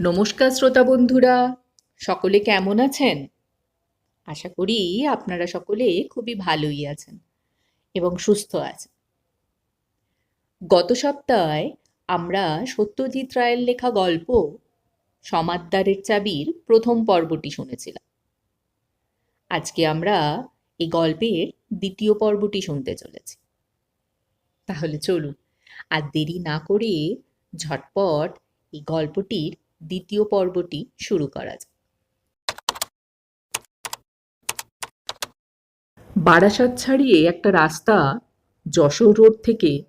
নমস্কার শ্রোতা বন্ধুরা, সকলে কেমন আছেন? আশা করি আপনারা সকলে খুবই ভালোই আছেন এবং সুস্থ আছেন। গত সপ্তাহে আমরা সত্যজিৎ রায়ের লেখা গল্প সমাদদারের চাবির প্রথম পর্বটি শুনেছিলাম। আজকে আমরা এই গল্পের দ্বিতীয় পর্বটি শুনতে চলেছি। তাহলে চলুন, আর দেরি না করে ঝটপট এই গল্পটির দ্বিতীয় পর্বটি শুরু করা যাক। বারাসাত ছাড়িয়ে একটা রাস্তা যশোর রোড থেকে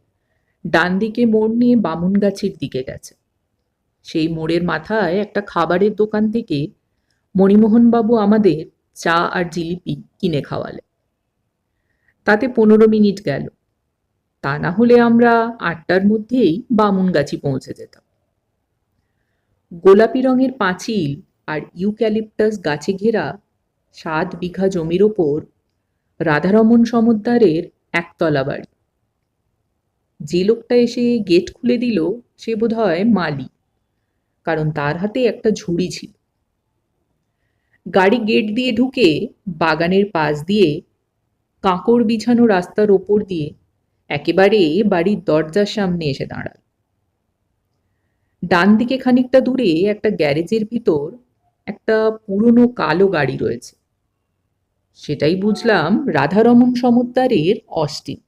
ডান দিকে মোড় নিয়ে বামুনগাছির দিকে গেছে। সেই মোড়ের মাথায় একটা খাবারের দোকান থেকে মণিমোহনবাবু আমাদের চা আর জিলিপি কিনে খাওয়ালে তাতে পনেরো মিনিট গেল। তা না হলে আমরা আটটার মধ্যেই বামুনগাছি পৌঁছে যেতাম। গোলাপি রঙের পাঁচিল আর ইউক্যালিপটাস গাছে ঘেরা সাত বিঘা জমির ওপর রাধারমন সমদ্দারের একতলা বাড়ি। যে লোকটা এসে গেট খুলে দিল, সে বোধহয় মালি, কারণ তার হাতে একটা ঝুড়ি ছিল। গাড়ি গেট দিয়ে ঢুকে বাগানের পাশ দিয়ে কাঁকড় বিছানো রাস্তার ওপর দিয়ে একেবারে বাড়ির দরজার সামনে এসে দাঁড়াল। ডান দিকে খানিকটা দূরে একটা গ্যারেজের ভিতর একটা পুরনো কালো গাড়ি রয়েছে। সেটাই বুঝলাম রাধারমন সমুদ্দারের অস্টিন।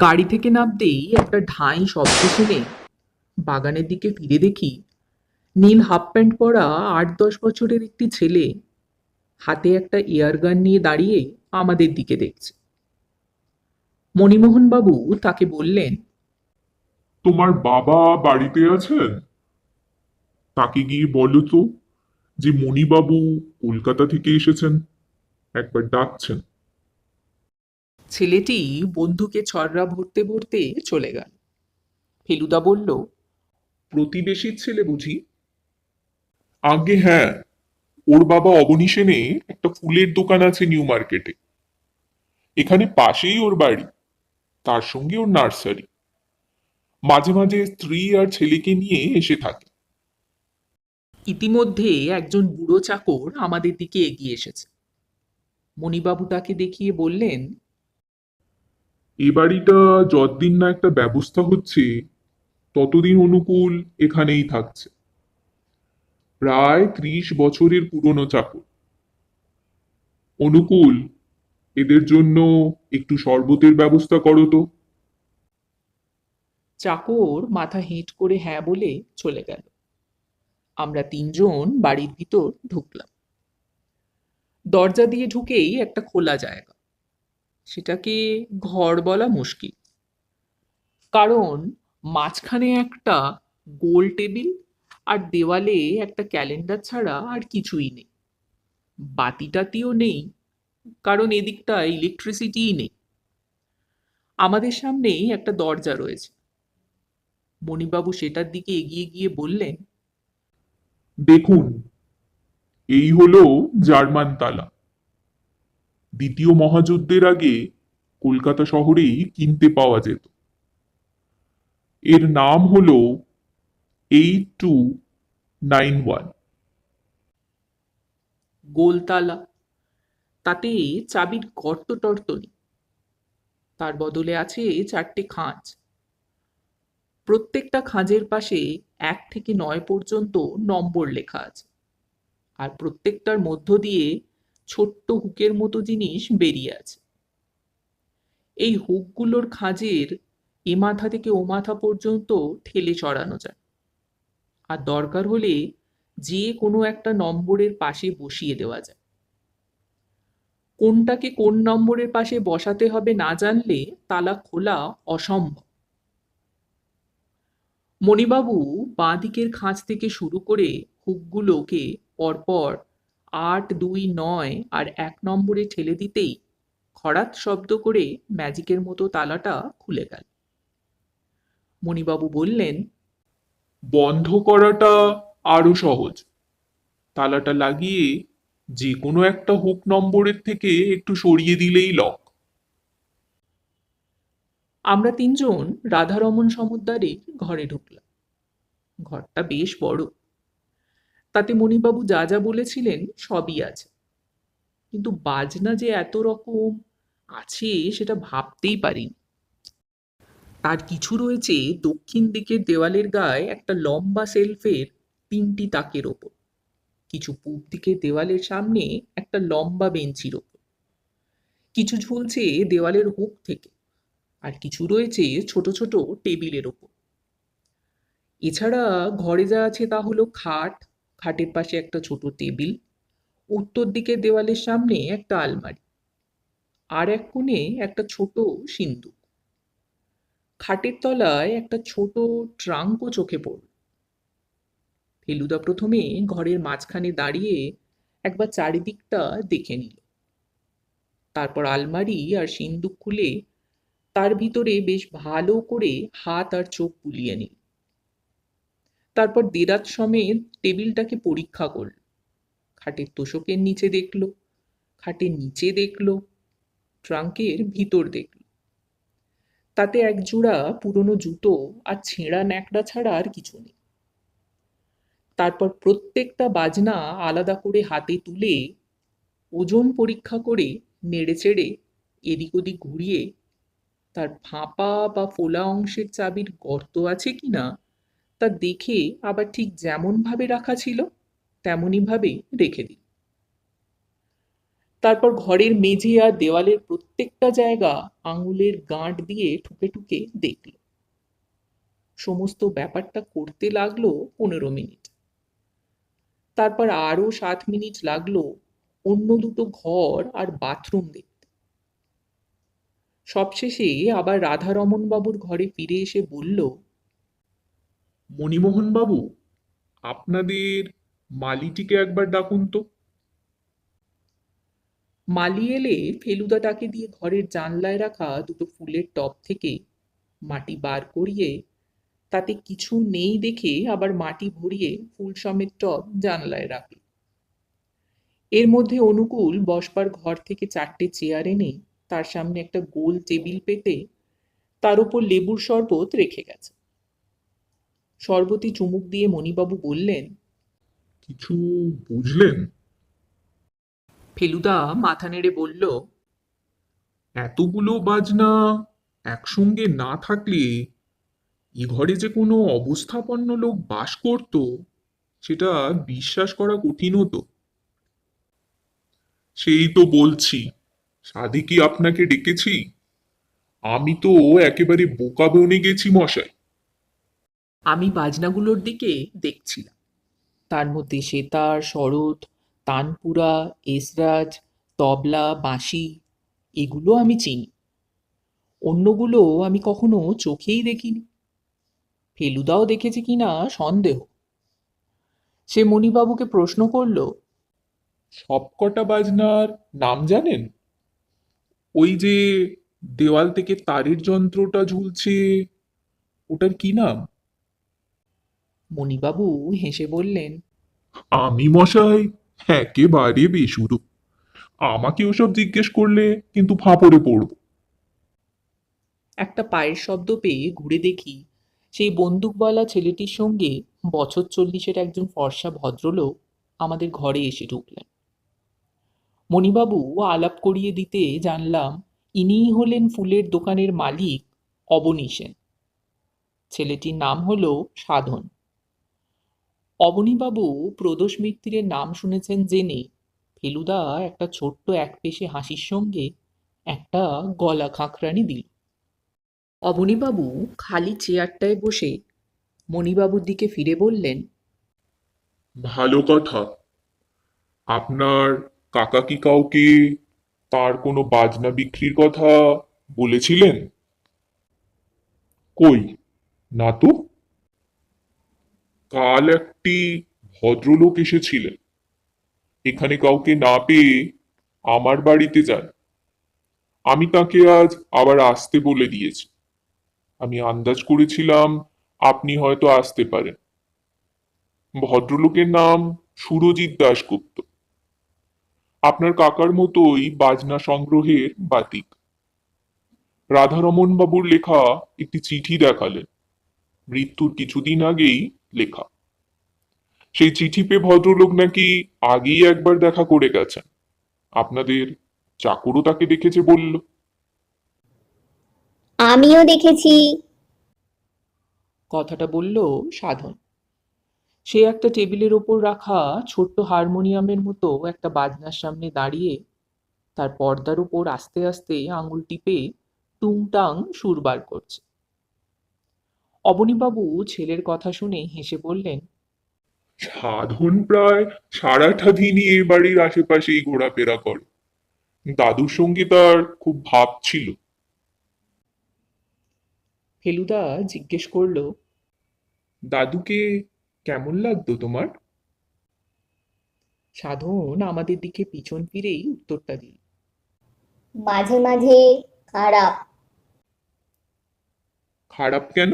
গাড়ি থেকে নামতেই একটা ঢাই শব্দ শুনে বাগানের দিকে ফিরে দেখি নীল হাফ প্যান্ট পরা আট দশ বছরের একটি ছেলে হাতে একটা এয়ারগান নিয়ে দাঁড়িয়ে আমাদের দিকে দেখছে। মণিমোহনবাবু তাকে বললেন তোমার বাবা বাড়িতে আছেন? তাকে গিয়ে বলো তো যে মণিবাবু কলকাতা থেকে এসেছেন। একবার ডাকছেন। ছেলেটি বন্ধুকে ছররা ভরতে ভরতে চলে গেল। ফেলুদা বলল প্রতিবেশীর ছেলে বুঝি? আগে হ্যাঁ ওর বাবা অবনী সেনে একটা ফুলের দোকান আছে নিউ মার্কেটে। এখানে পাশেই ওর বাড়ি তার সঙ্গে ওর নার্সারি। মাঝে মাঝে স্ত্রী আর ছেলেকে নিয়ে এসে থাকে। ইতিমধ্যে একজন বুড়ো চাকর আমাদের দিকে এগিয়ে এসেছে। মণিবাবু তাকে দেখিয়ে বললেন এ বাড়িটা যতদিন না একটা ব্যবস্থা হচ্ছে ততদিন অনুকূল এখানেই থাকছে। প্রায় ত্রিশ বছরের পুরনো চাকর। অনুকূল এদের জন্য একটু শরবতের ব্যবস্থা করো তো। চাকর মাথা হেঁট করে হ্যাঁ বলে চলে গেল। আমরা তিনজন বাড়ির ভিতর ঢুকলাম। দরজা দিয়ে ঢুকেই একটা খোলা জায়গা। সেটাকে ঘর বলা মুশকিল। কারণ মাঝখানে একটা গোল টেবিল আর দেওয়ালে একটা ক্যালেন্ডার ছাড়া আর কিছুই নেই। বাতি টাতিও নেই, কারণ এদিকটা ইলেকট্রিসিটিই নেই। আমাদের সামনেই একটা দরজা রয়েছে। মণিবাবু সেটার দিকে এগিয়ে গিয়ে বললেন দেখুন এই হলো জার্মান তালা। দ্বিতীয় মহাযুদ্ধের আগে কলকাতা শহরেই কিনতে পাওয়া যেত। এর নাম হলো এইট টু নাইন ওয়ান। গোলতালা তাতে চাবির গর্ত টর্ত নেই তার বদলে আছে চারটে খাঁজ। প্রত্যেকটা খাঁজের পাশে এক থেকে নয় পর্যন্ত নম্বর লেখা আছে। আর প্রত্যেকটার মধ্য দিয়ে ছোট্ট হুকের মতো জিনিস বেরিয়ে আছে। এই হুকগুলোর খাঁজের এ মাথা থেকে ও মাথা পর্যন্ত ঠেলে চড়ানো যায়। আর দরকার হলে যে কোনো একটা নম্বরের পাশে বসিয়ে দেওয়া যায়। কোনটাকে কোন নম্বরের পাশে বসাতে হবে না জানলে তালা খোলা অসম্ভব। মণিবাবু বাঁ দিকের খাঁজ থেকে শুরু করে হুকগুলোকে পরপর আট, দুই, নয় আর এক নম্বরে ঠেলে দিতেই খরাত শব্দ করে ম্যাজিকের মতো তালাটা খুলে গেল। মণিবাবু বললেন, বন্ধ করাটা আরও সহজ। তালাটা লাগিয়ে যে কোনো একটা হুক নম্বরের থেকে একটু সরিয়ে দিলেই লক। আমরা তিনজন রাধারমন সমুদ্দারের ঘরে ঢুকলাম। ঘরটা বেশ বড়। তাতে মণিবাবু যা যা বলেছিলেন সবই আছে। কিন্তু বাজনা যে এত রকম আছে সেটা ভাবতেই পারিনি। তার কিছু রয়েছে দক্ষিণ দিকের দেওয়ালের গায়ে একটা লম্বা সেলফের তিনটি তাকের ওপর। কিছু পূব দিকের দেওয়ালের সামনে একটা লম্বা বেঞ্চির ওপর। কিছু ঝুলছে দেওয়ালের হুক থেকে। আর কিছু রয়েছে ছোট ছোট টেবিলের ওপর। এছাড়া ঘরে যা আছে তা হলো খাট, খাটের পাশে একটা ছোট টেবিল, উত্তর দিকের দেওয়ালের সামনে একটা আলমারি, আর এক কোণে একটা ছোট সিন্দুক। খাটের তলায় একটা ছোট ট্রাঙ্কও চোখে পড়ল। ফেলুদা প্রথমে ঘরের মাঝখানে দাঁড়িয়ে একবার চারিদিকটা দেখে নিল। তারপর আলমারি আর সিন্দুক খুলে তার ভিতরে বেশ ভালো করে হাত আর চোখ বুলিয়ে নিল। তারপর দেরাত সমেত টেবিলটাকে পরীক্ষা করল। খাটের তোষকের নিচে দেখল, খাটের নিচে দেখল, ট্রাঙ্কের ভিতর দেখল। তাতে এক জোড়া পুরনো জুতো আর ছেঁড়া ন্যাকড়া ছাড়া আর কিছু নেই। তারপর প্রত্যেকটা বাজনা আলাদা করে হাতে তুলে ওজন পরীক্ষা করে নেড়ে চেড়ে এদিক ওদিক ঘুরিয়ে তার ফাঁপা বা ফোলা অংশের চাবির গর্ত আছে কিনা তা দেখে আবার ঠিক যেমন ভাবে রাখা ছিল তেমনই ভাবে রেখে দিল। তারপর ঘরের মেঝে আর দেওয়ালের প্রত্যেকটা জায়গা আঙুলের গাঁট দিয়ে ঠুকে ঠুকে দেখল। সমস্ত ব্যাপারটা করতে লাগল পনেরো মিনিট। তারপর আরও সাত মিনিট লাগল অন্য দুটো ঘর আর বাথরুম দেখতে। সবশেষে আবার রাধারমন বাবুর ঘরে ফিরে এসে বলল মণিমোহন বাবু আপনাদের মালিটিকে একবার ডাকুন তো। মালি এলে ফেলুদা তাকে দিয়ে ঘরের জানলায় রাখা দুটো ফুলের টব থেকে মাটি বার করিয়ে তাতে কিছু নেই দেখে আবার মাটি ভরিয়ে ফুল সমেত টব জানলায় রাখল এর মধ্যে অনুকূল বসবার ঘর থেকে চারটে চেয়ার এনে তার সামনে একটা গোল টেবিল পেতে তার উপর লেবুর শরবত রেখে গেছে। শরবতি চুমুক দিয়ে মণিবাবু বললেন কিছু বুঝলেন? ফেলুদা মাথা নেড়ে বলল এতগুলো বাজনা একসঙ্গে না থাকলে এ ঘরে যে কোনো অবস্থাপন্ন লোক বাস করত সেটা বিশ্বাস করা কঠিন হতো। সেই তো বলছি সাধে কি আপনাকে ডেকেছি? আমি তো একেবারে বোকা বনে গেছি মশাই। আমি বাজনাগুলোর দিকে দেখছিলাম। তার মধ্যে সেতার শরৎ তানপুরা এসরাজ তবলা বাঁশি এগুলো আমি চিনি। অন্যগুলো আমি কখনো চোখেই দেখিনি। ফেলুদাও দেখেছে কিনা সন্দেহ। সে মণিবাবুকে প্রশ্ন করল সবকটা বাজনার নাম জানেন? ওই যে দেওয়াল থেকে তারের যন্ত্রটা ঝুলছে ওটার কি নাম? মণিবাবু হেসে বললেন আমি মশাই একেবারে বেসুরো। আমাকে ওসব জিজ্ঞেস করলে কিন্তু ফাঁপড়ে পড়ব। একটা পায়ের শব্দ পেয়ে ঘুরে দেখি সেই বন্দুকওয়ালা ছেলেটির সঙ্গে বছর চল্লিশের একজন ফর্সা ভদ্রলোক আমাদের ঘরে এসে ঢুকলেন। মণিবাবু আলাপ করিয়ে দিতে জানলাম, ইনিই হলেন ফুলের দোকানের মালিক অবনী সেন। ছেলেটির নাম হলো সাধন। অবনীবাবু প্রদোষ মিত্রের নাম শুনেছেন জেনে ফেলুদা একটা ছোট্ট এক পেশে হাসির সঙ্গে একটা গলা খাঁকরানি দিল। অবনীবাবু খালি চেয়ারটায় বসে মণিবাবুর দিকে ফিরে বললেন, ভালো কথা। আপনার কাকা কি কাউকে তার কোনো বাজনা বিক্রির কথা বলেছিলেন? কই? না তো কাল একটি ভদ্রলোক এসেছিলেন। এখানে কাউকে না পেয়ে আমার বাড়িতে যান। আমি তাকে আজ আবার আসতে বলে দিয়েছি। আমি আন্দাজ করেছিলাম আপনি হয়তো আসতে পারেন। ভদ্রলোকের নাম সুরজিৎ দাশগুপ্ত। আপনার কাকার মতোই বাজনা সংগ্রহের বাতিক। রাধারমন বাবুর লেখা একটি চিঠি দেখালেন। মৃত্যুর কিছুদিন আগেই লেখা। সেই চিঠি পেয়ে ভদ্রলোক নাকি আগেই একবার দেখা করে গেছেন। আপনাদের চাকরও তাকে দেখেছে বলল। আমিও দেখেছি। কথাটা বলল সাধন। সে একটা টেবিলের ওপর রাখা ছোট্ট হারমোনিয়ামের মতো একটা বাজনার সামনে দাঁড়িয়ে তার পর্দার উপর আস্তে আস্তে আঙুল টিপে টুংটাং সুর বার করছে। অবনীবাবু ছেলের কথা শুনে হেসে বললেন সাধন প্রায় সারাটা দিনই এ বাড়ির আশেপাশেই ঘোরাফেরা করে। দাদুর সঙ্গে তার খুব ভাব ছিল। ফেলুদা জিজ্ঞেস করল দাদুকে কেমন লাগতো তোমার? সাধন আমাদের দিকে পিছন ফিরেই উত্তরটা দিল। মাঝে মাঝে খারাপ। খারাপ কেন?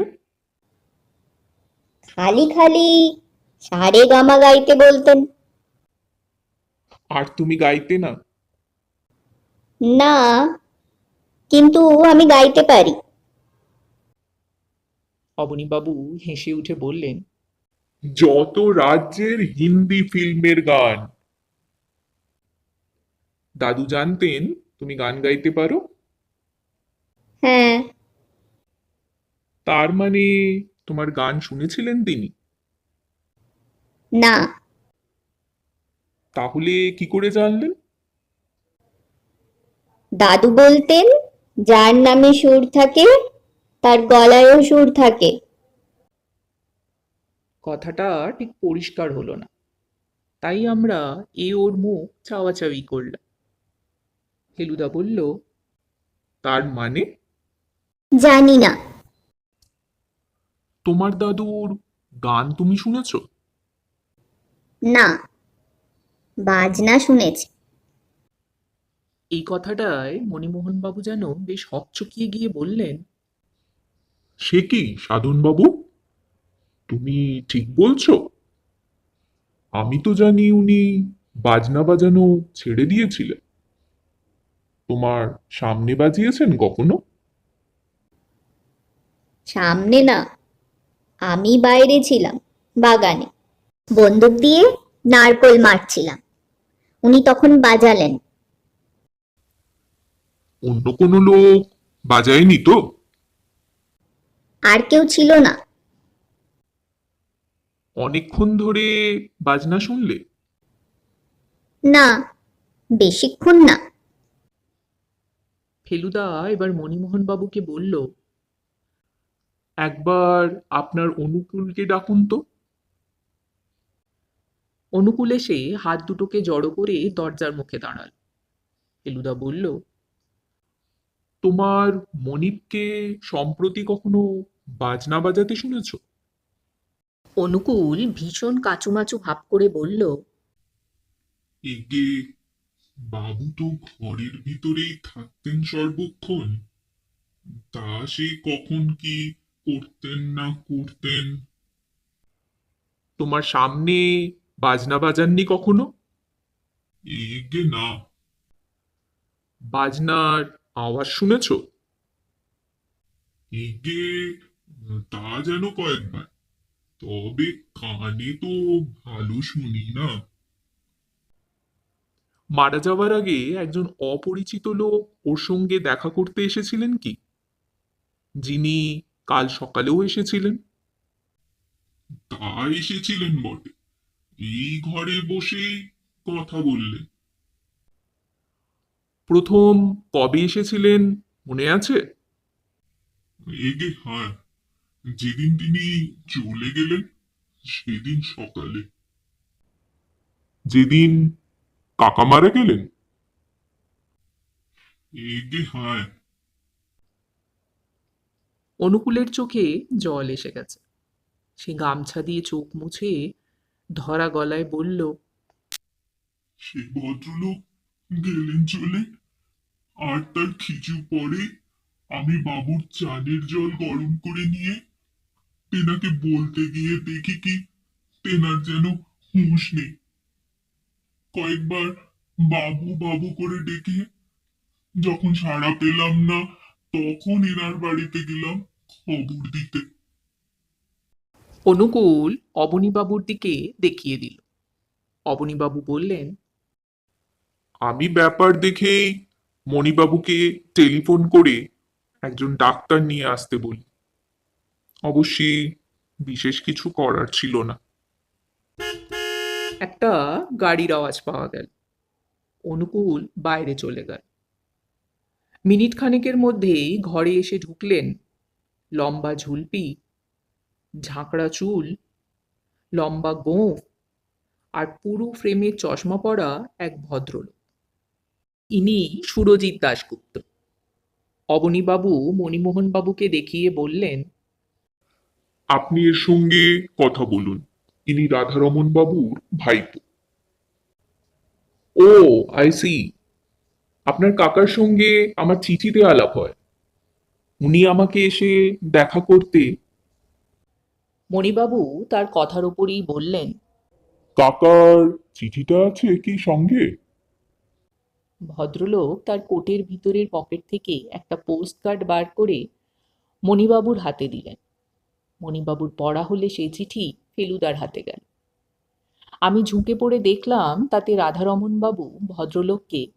খালি খালি সারে গামা গাইতে বলতেন। আর তুমি গাইতে না? না কিন্তু আমি গাইতে পারি। অবনীবাবু হেসে উঠে বললেন যত রাজ্যের হিন্দি ফিল্মের গান। দাদু জানতেন তুমি গান গাইতে পারো? হ্যাঁ। তার মানে তোমার গান শুনেছিলেন তিনি? না। তাহলে কি করে জানলেন? দাদু বলতেন যার নামে সুর থাকে তার গলায়ও সুর থাকে। কথাটা ঠিক পরিষ্কার হলো না। তাই আমরা এ ওর মুখ চাওয়াচাওয়ি করলাম। ফেলুদা বলল তার মানে? জানি না। তোমার দাদুর গান তুমি শুনেছ? না বাজনা শুনেছি। এই কথাটায় মণিমোহনবাবু যেন বেশ হকচকিয়ে গিয়ে বললেন সে কি সাধন বাবু তুমি ঠিক বলছো? আমি তো জানি উনি বাজনা বাজানো ছেড়ে দিয়েছিলেন। তোমার সামনে বাজিয়েছেন কখনো? সামনে না আমি বাইরে ছিলাম বাগানে। বন্দুক দিয়ে নারকোল মারছিলাম। উনি তখন বাজালেন। অন্য কোনো লোক বাজায়নি তো? আর কেউ ছিল না। অনেকক্ষণ ধরে বাজনা শুনলে? না বেশিক্ষণ না। ফেলুদা এবার মণিমোহন বাবুকে বলল একবার আপনার অনুকূলকে ডাকুন তো। অনুকূল এসে হাত দুটোকে জড়ো করে দরজার মুখে দাঁড়াল। ফেলুদা বলল তোমার মনিবকে সম্প্রতি কখনো বাজনা বাজাতে শুনেছ? অনুকূল ভীষণ কাচুমাচু ভাব করে বলল এগে বাবু তো ঘরের ভিতরেই থাকতেন সর্বক্ষণ। তা সে কখন কি করতেন না করতেন? তোমার সামনে বাজনা বাজাননি কখনো? এগে না। বাজনার আওয়াজ শুনেছ? এগে তা যেন কয়েকবার। তবে কানে তো ভালো শুনি না। মারা যাওয়ার আগে একজন অপরিচিত লোক ওর সঙ্গে দেখা করতে এসেছিলেন কি? যিনি কাল সকালেও এসেছিলেন। তা এসেছিলেন বটে। এই ঘরে বসে কথা বললেন প্রথম কবে এসেছিলেন মনে আছে? এগে হ্যাঁ। যেদিন তিনি চলে গেলেন সেদিন সকালে। যেদিন কাকা মারা গেলেন এগে হ্যাঁ। অনুকূলের চোখে জল এসে গেছে। সে গামছা দিয়ে চোখ মুছে ধরা গলায় বলল সে ভদ্রলোক গেলেন চলে। আর তার খিচু পরে আমি বাবুর চানের জল গরম করে নিয়ে তেনাকে বলতে গিয়ে দেখি কি তেনার যেন হুঁশ নেই। কয়েকবার বাবু বাবু করে ডেকে যখন সাড়া পেলাম না তখন এনার বাড়িতে গেলাম খবর দিতে। অনুকূল অবনীবাবুর দিকে দেখিয়ে দিল। অবনীবাবু বললেন আমি ব্যাপার দেখেই মণিবাবুকে টেলিফোন করে একজন ডাক্তার নিয়ে আসতে বলি। অবশ্যই বিশেষ কিছু করার ছিল না। একটা গাড়ির আওয়াজ পাওয়া গেল। অনুকূল বাইরে চলে গেল। মিনিট খানেকের মধ্যেই ঘরে এসে ঢুকলেন লম্বা ঝুলপি, ঝাঁকড়া চুল, লম্বা গোঁফ আর পুরো ফ্রেমে চশমা পরা এক ভদ্রলোক। ইনি সুরজিৎ দাশগুপ্ত। অবনীবাবু, মণিমোহনবাবুকে দেখিয়ে বললেন আপনি এর সঙ্গে কথা বলুন। ইনি রাধারমন বাবুর ভাইপো। ও আই সি আপনার কাকার সঙ্গে আমার চিঠিতে আলাপ হয়। উনি আমাকে এসে দেখা করতে মণিবাবু তার কথার উপরই বললেন। কাকার চিঠিটা আছে কি সঙ্গে? ভদ্রলোক তার কোটের ভিতরের পকেট থেকে একটা পোস্ট কার্ড বার করে মণিবাবুর হাতে দিলেন। মণিবাবুর পড়া হলে সেই চিঠি ফেলুদার হাতে গেল। আমি ঝুঁকে পড়ে দেখলাম তাতে রাধারমণবাবু ভদ্রলোককে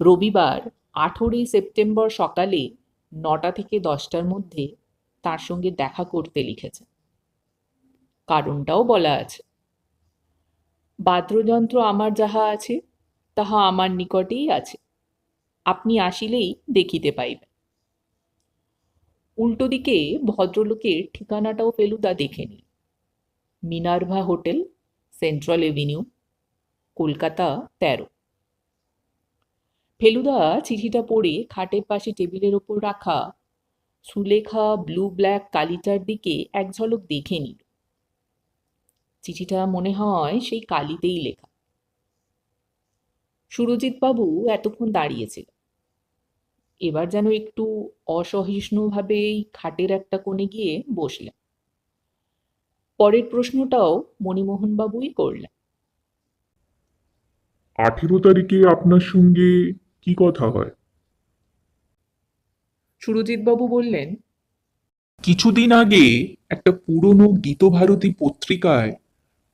রবিবার আঠেরোই সেপ্টেম্বর সকালে নটা থেকে দশটার মধ্যে তার সঙ্গে দেখা করতে লিখেছে কারণটাও বলা আছে। বাদ্যযন্ত্র আমার যাহা আছে, তাহা আমার নিকটেই আছে। আপনি আসিলেই দেখিতে পাইবেন। উল্টো দিকে ভদ্রলোকের ঠিকানাটাও ফেলুদা দেখে নিল Minerva hotel, central avenue, Kolkata তেরো। ফেলুদা চিঠিটা পড়ে খাটের পাশে টেবিলের ওপর রাখা সুলেখা ব্লু ব্ল্যাক কালিটার দিকে এক ঝলক দেখে নিল। চিঠিটা মনে হয় সেই কালিতেই লেখা। সুরজিৎবাবু এতক্ষণ দাঁড়িয়েছিল এবার যেন একটু অসহিষ্ণুভাবে এই খাটের একটা কোণে গিয়ে বসলেন। পরের প্রশ্নটাও মণিমোহনবাবুই করলেন। আঠেরো তারিখে আপনার সঙ্গে কি কথা হয়? সুরজিৎবাবু বললেন কিছুদিন আগে একটা পুরনো গীতভারতী পত্রিকায়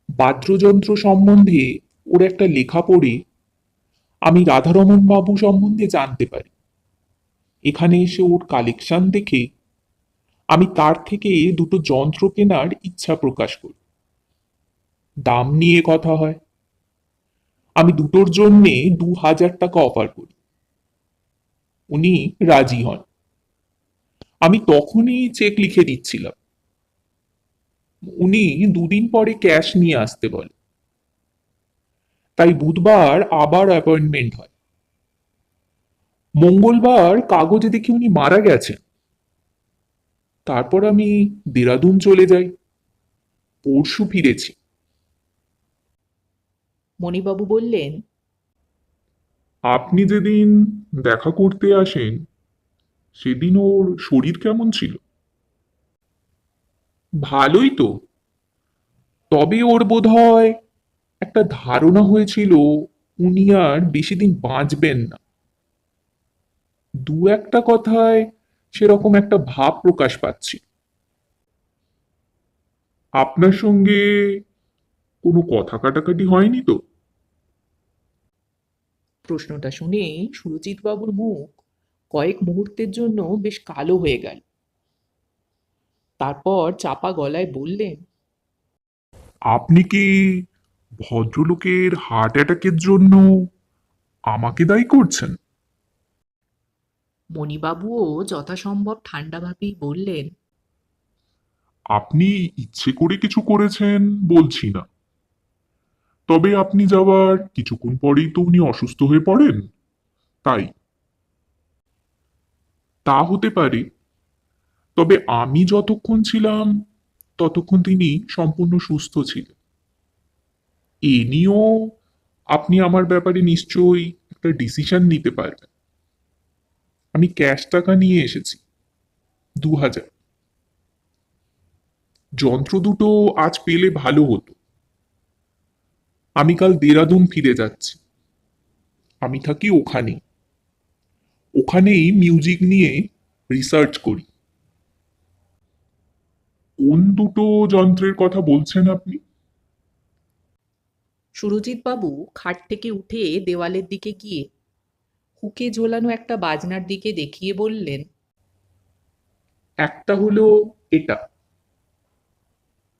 বাদ্যযন্ত্র সম্বন্ধে ওর একটা লেখা পড়ে। আমি রাধারমণ বাবু সম্বন্ধে জানতে পারি। এখানে এসে ওর কালেকশন দেখে আমি তার থেকে দুটো যন্ত্র কেনার ইচ্ছা প্রকাশ করি। দাম নিয়ে কথা হয়। আমি দুটোর জন্যে দু হাজার টাকা অফার করি। উনি রাজি হন। আমি তখনই চেক লিখে দিচ্ছিলাম। উনি দুদিন পরে ক্যাশ নিয়ে আসতে বলে। তাই বুধবার আবার অ্যাপয়েন্টমেন্ট হয়। মঙ্গলবার কাগজে দেখি উনি মারা গেছেন। তারপর আমি দেরাদুন চলে যাই। পরশু ফিরেছি। মণিবাবু বললেন আপনি যেদিন দেখা করতে আসেন সেদিন ওর শরীর কেমন ছিল? ভালোই তো। তবে ওর বোধহয় একটা ধারণা হয়েছিল উনি আর বেশি দিন বাঁচবেন না। দু একটা কথায় সেরকম একটা ভাব প্রকাশ পাচ্ছি। আপনার সঙ্গে কোনো কথা কাটাকাটি হয়নি তো? প্রশ্নটা শুনে সুরজিৎ বাবুর মুখ কয়েক মুহূর্তের জন্য বেশ কালো হয়ে গেল। তারপর চাপা গলায় বললেন আপনি কি ভদ্রলোকের হার্ট অ্যাটাকের জন্য আমাকে দায়ী করছেন? মণিবাবুও যথাসম্ভব ঠান্ডাভাবেই বললেন, আপনি ইচ্ছে করে কিছু করেছেন বলছি না। তবে আপনি যাওয়ার কিছুক্ষণ পরেই তো উনি অসুস্থ হয়ে পড়েন, তাই। তা হতে পারে, তবে আমি যতক্ষণ ছিলাম, ততক্ষণ তিনি সম্পূর্ণ সুস্থ ছিলেন। এ নিয়েও আপনি আমার ব্যাপারে নিশ্চয়ই একটা ডিসিশন নিতে পারবেন। আমি ক্যাশ টাকা নিয়ে এসেছি, দু হাজার। যন্ত্র দুটো আজ পেলে ভালো হতো। আমি কাল দেরাদুন ফিরে যাচ্ছি। আমি থাকি ওখানে। ওখানেই মিউজিক নিয়ে রিসার্চ করি। কোন দুটো যন্ত্রের কথা বলছেন আপনি? সুরজিৎ বাবু, খাট থেকে উঠে দেওয়ালের দিকে গিয়ে হুকে ঝোলানো একটা বাজনার দিকে দেখিয়ে বললেন একটা হলো এটা।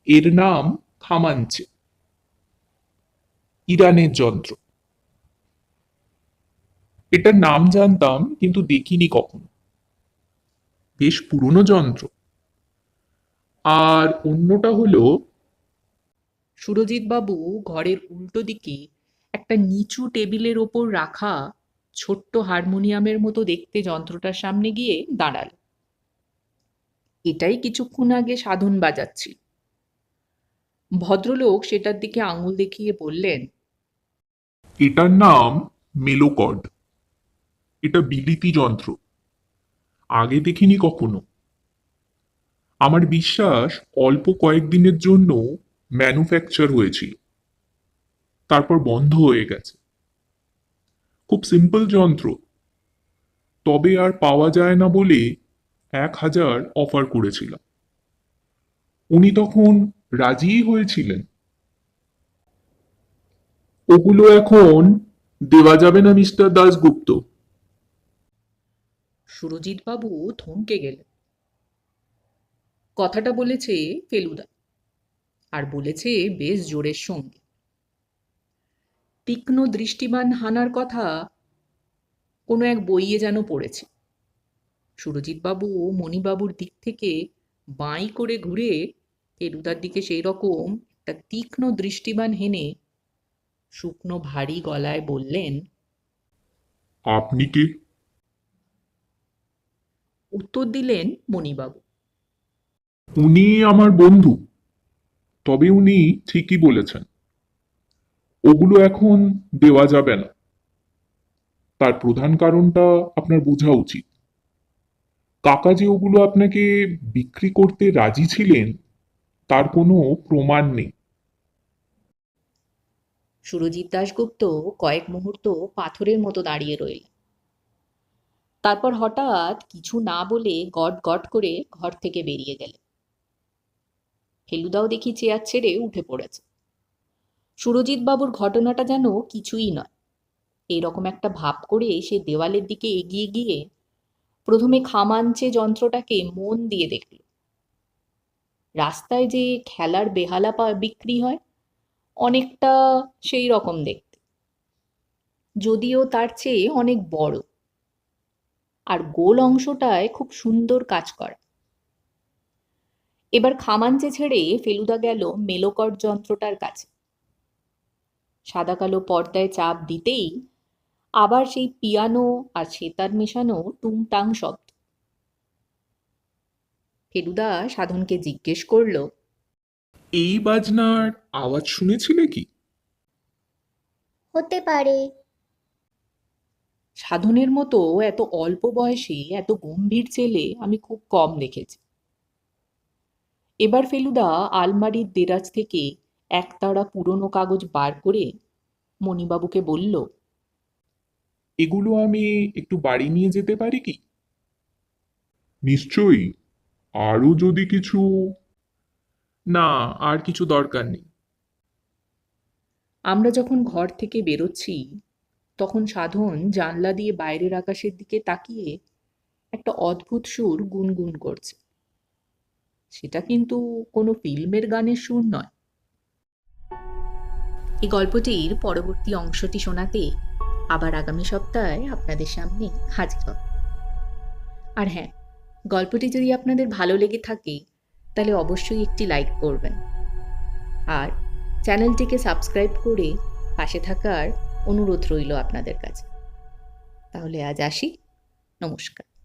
এর নাম খামাঞ্চে। ইরানের যন্ত্র। এটার নাম জানতাম কিন্তু দেখিনি কখনো। বেশ পুরনো যন্ত্র। আর অন্যটা হলো সুরজিৎ বাবু ঘরের উল্টো দিকে একটা নিচু টেবিলের ওপর রাখা ছোট্ট হারমোনিয়ামের মতো দেখতে যন্ত্রটার সামনে গিয়ে দাঁড়াল। এটাই কিছুক্ষণ আগে সাধন বাজাচ্ছিল। ভদ্রলোক সেটার দিকে আঙুল দেখিয়ে বললেন, এটার নাম মেলোকড এটা বিলিতি যন্ত্র। আগে দেখিনি কখনো। আমার বিশ্বাস অল্প কয়েকদিনের জন্য ম্যানুফ্যাকচার হয়েছিল। তারপর বন্ধ হয়ে গেছে। খুব সিম্পল যন্ত্র। তবে আর পাওয়া যায় না বলে এক হাজার অফার করেছিলাম উনি তখন রাজিই হয়েছিলেন। ওগুলো এখন দেওয়া যাবে না মিস্টার দাসগুপ্ত সুরজিৎ বাবু থমকে গেলেন। কথাটা বলেছে ফেলুদা। আর বলেছে বেশ জোরের সঙ্গে। তীক্ষ্ণ দৃষ্টিবান হানার কথা কোনো এক বইয়ে যেন পড়েছে। সুরজিৎ বাবু মণিবাবুর দিক থেকে বাঁই করে ঘুরে ফেলুদার দিকে সেই রকম একটা তীক্ষ্ণ দৃষ্টিবান হেনে শুকনো ভারী গলায় বললেন আপনি কে? উত্তর দিলেন মণিবাবু। উনি আমার বন্ধু। তবে উনি ঠিকই বলেছেন। ওগুলো এখন দেওয়া যাবে না। তার প্রধান কারণটা আপনার বোঝা উচিত। কাকা যে ওগুলো আপনাকে বিক্রি করতে রাজি ছিলেন, তার কোনো প্রমাণ নেই। সুরজিৎ দাশগুপ্ত কয়েক মুহূর্ত পাথরের মতো দাঁড়িয়ে রইলেন। তারপর হঠাৎ কিছু না বলে গট গট করে ঘর থেকে বেরিয়ে গেলেন। ফেলুদাও দেখি চেয়ার ছেড়ে উঠে পড়েছে। সুরজিৎ বাবুর ঘটনাটা যেন কিছুই নয়। এরকম একটা ভাব করে সে দেওয়ালের দিকে এগিয়ে গিয়ে প্রথমে খামাঞ্চে যন্ত্রটাকে মন দিয়ে দেখল। রাস্তায় যে খেলার বেহালা বিক্রি হয়, অনেকটা সেই রকম দেখতে। যদিও তার চেয়ে অনেক বড়। আর গোল অংশটায় খুব সুন্দর কাজ করা। এবার খামাঞ্চে ছেড়ে ফেলুদা গেল মেলোকট যন্ত্রটার কাছে। সাদা কালো পর্দায় চাপ দিতেই আবার সেই পিয়ানো আর সেতার মেশানো টুংটাং শব্দ। ফেলুদা সাধনকে জিজ্ঞেস করল এই বাজনার আওয়াজ শুনেছিলে কি হতে পারে। সাধনের মতো এত অল্প বয়সে এত গম্ভীর ছেলে আমি খুব কম দেখেছি। এবার ফেলুদা আলমারির দেরাজ থেকে একতাড়া পুরনো কাগজ বার করে মণিবাবুকে বলল এগুলো আমি একটু বাড়ি নিয়ে যেতে পারি কি? নিশ্চয়ই। আরও যদি কিছু? না আর কিছু দরকার নেই। আমরা যখন ঘর থেকে বেরোচ্ছি তখন সাধন জানলা দিয়ে বাইরের আকাশের দিকে তাকিয়ে একটা অদ্ভুত সুর গুনগুন করছে। সেটা কিন্তু কোনো ফিল্মের গানের সুর নয়। এই গল্পটির পরবর্তী অংশটি শোনাতে আবার আগামী সপ্তাহে আপনাদের সামনে হাজির হব। আর হ্যাঁ গল্পটি যদি আপনাদের ভালো লেগে থাকে, তাহলে অবশ্যই একটি লাইক করবেন। আর চ্যানেলটিকে সাবস্ক্রাইব করে পাশে থাকার অনুরোধ রইল আপনাদের কাছে। তাহলে আজ আসি। নমস্কার।